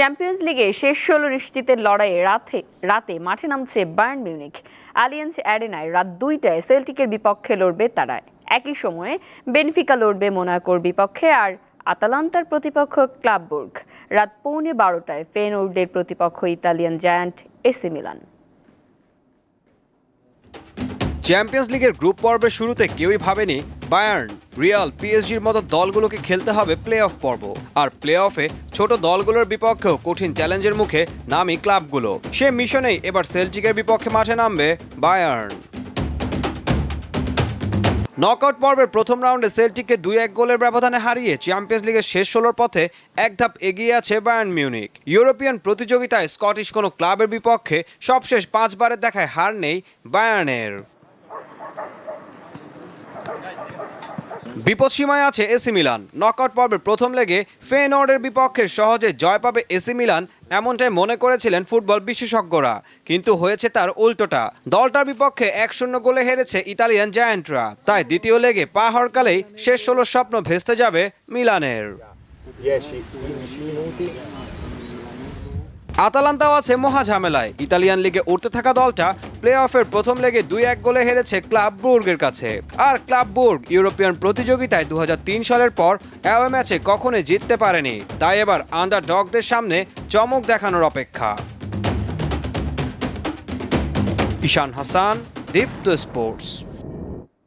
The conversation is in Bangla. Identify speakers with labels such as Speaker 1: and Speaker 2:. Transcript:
Speaker 1: চ্যাম্পিয়ন্স লিগে শেষ ষোলো নিশ্চিতের লড়াইয়ে রাতে রাতে মাঠে নামছে বার্ন মিউনিক আলিয়েন্স অ্যারেনায় রাত দুইটায় সেলটিকের বিপক্ষে লড়বে তারা। একই সময়ে বেনফিকা লড়বে মোনাকোর বিপক্ষে আর আতালান্তার প্রতিপক্ষ ক্লাববুর্গ রাত পৌনে বারোটায় ফেনোর্ডের প্রতিপক্ষ Italian giant AC Milan
Speaker 2: champions লিগের গ্রুপ পর্বের শুরুতে কেউই ভাবেনি বায়ার্ন, রিয়াল, পিএসজির মতো দলগুলোকে খেলতে হবে প্লে অফ পর্ব। আর প্লে অফে ছোট দলগুলোর বিপক্ষেও কঠিন চ্যালেঞ্জের মুখে নামি ক্লাবগুলো। সে মিশনেই এবার সেল্টিকের বিপক্ষে মাঠে নামবে বায়ার্ন। নকআউট পর্বের প্রথম রাউন্ডে সেল্টিককে দুই এক গোলের ব্যবধানে হারিয়ে চ্যাম্পিয়ন্স লিগের শেষ ষোলোর পথে এক ধাপ এগিয়ে আছে বায়ার্ন মিউনিক। ইউরোপিয়ান প্রতিযোগিতায় স্কটিশ কোনো ক্লাবের বিপক্ষে সবশেষ পাঁচবারের দেখায় হার নেই বায়ার্নের। বিপদসীমায় আছে এসি মিলান। নকআউট পর্বের প্রথম লেগে ফেনর্ডের বিপক্ষে সহজে জয় পাবে এসি মিলান, এমনটাই মনে করেছিলেন ফুটবল বিশেষজ্ঞরা। কিন্তু হয়েছে তার উল্টোটা। দলটার বিপক্ষে এক শূন্য গোলে হেরেছে ইতালিয়ান জায়ান্টরা। তাই দ্বিতীয় লেগে পা হরকালেই শেষ ষোলোর স্বপ্ন ভেস্তে যাবে মিলানের। আতালান্তাও আছে মহা ঝামেলায় ইতালিয়ান লিগে উঠতে থাকা দলটা প্লে অফের প্রথম লেগে দুই এক গোলে হেরেছে ক্লাব বুর্গের কাছে। আর ক্লাব বুর্গ ইউরোপিয়ান প্রতিযোগিতায় দু হাজার তিন সালের পর অ্যাওয়ে ম্যাচে কখনোই জিততে পারেনি। তাই এবার আন্ডার ডগদের সামনে চমক দেখানোর অপেক্ষা। ঈশান হাসান, দীপ্ত স্পোর্টস।